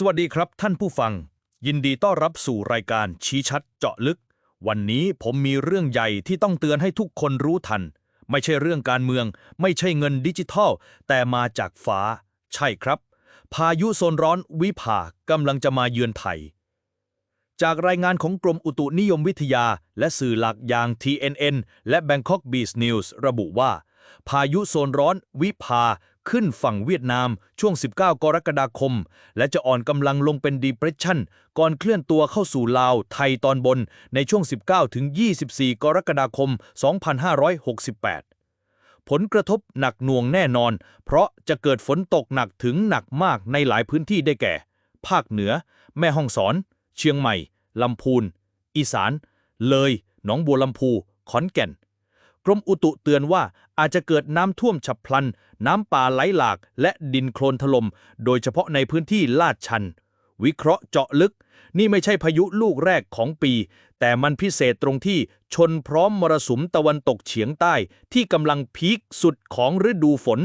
สวัสดีครับท่านผู้ฟัง ยินดีต้อนรับสู่รายการชี้ชัดเจาะลึก วันนี้ผมมีเรื่องใหญ่ที่ต้องเตือนให้ทุกคนรู้ทัน ไม่ใช่เรื่องการเมือง ไม่ใช่เงินดิจิทัล แต่มาจากฟ้า ใช่ครับ พายุโซนร้อนวิภากำลังจะมาเยือนไทย จากรายงานของกรมอุตุนิยมวิทยา และสื่อหลักอย่าง TNN และ Bangkok Beach News ระบุว่า พายุโซนร้อนวิภาขึ้นฝั่งเวียดนามช่วง 19 กรกฎาคม และจะอ่อนกำลังลงเป็น depression ก่อนเคลื่อนตัวเข้าสู่ลาวไทยตอนบนในช่วง 19 ถึง 24 กรกฎาคม 2568 ผลกระทบหนักหน่วงแน่นอน เพราะจะเกิดฝนตกหนักถึงหนักมากในหลายพื้นที่ได้แก่ ภาคเหนือ แม่ฮ่องสอน เชียงใหม่ ลำพูน อีสาน เลย หนองบัวลำพู ขอนแก่น รมอุตุเตือนว่าอาจจะเกิดน้ำท่วมฉับพลัน น้ำป่าไหลหลาก และดินโคลนถล่มโดยเฉพาะในพื้นที่ลาดชัน วิเคราะห์เจาะลึก นี่ไม่ใช่พายุลูกแรกของปี แต่มันพิเศษตรงที่ชนพร้อมมรสุมตะวันตกเฉียงใต้ที่กำลังพีคสุดของฤดูฝน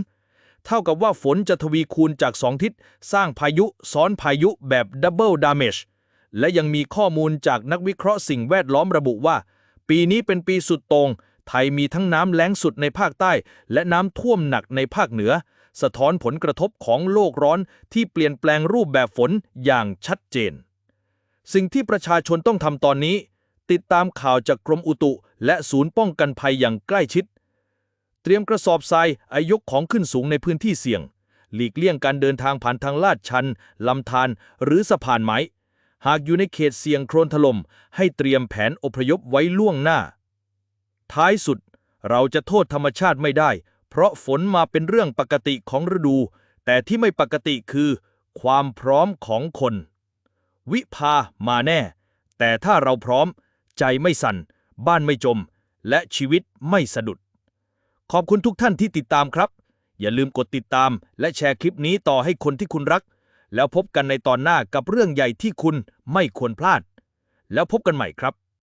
เท่ากับว่าฝนจะทวีคูณจากสองทิศสร้างพายุซ้อนพายุแบบดับเบิลดามจและยังมีข้อมูลจากนักวิเคราะห์สิ่งแวดล้อมระบุว่า ปีนี้เป็นปีสุดโตรง ไทยมีทั้งน้ำแล้งสุดในภาคใต้ และน้ำท่วมหนักในภาคเหนือ สะท้อนผลกระทบของโลกร้อนที่เปลี่ยนแปลงรูปแบบฝนอย่างชัดเจน สิ่งที่ประชาชนต้องทำตอนนี้ ติดตามข่าวจากกรมอุตุ และศูนย์ป้องกันภัยอย่างใกล้ชิด เตรียมกระสอบทรายอายกของขึ้นสูงในพื้นที่เสี่ยง หลีกเลี่ยงการเดินทางผ่านทางลาดชันลำธารหรือสะพานไม้หากอยู่ในเขตเสี่ยงโครนถล่มให้เตรียมแผนอพยพไว้ล่วงหน้า ท้ายสุด เราจะโทษธรรมชาติไม่ได้ เพราะฝนมาเป็นเรื่องปกติของฤดู แต่ที่ไม่ปกติคือ ความพร้อมของคน วิภามาแน่ แต่ถ้าเราพร้อม ใจไม่สั่น บ้านไม่จม และชีวิตไม่สะดุด ขอบคุณทุกท่านที่ติดตามครับ อย่าลืมกดติดตาม และแชร์คลิปนี้ต่อให้คนที่คุณรัก แล้วพบกันในตอนหน้ากับเรื่องใหญ่ที่คุณไม่ควรพลาด แล้วพบกันใหม่ครับ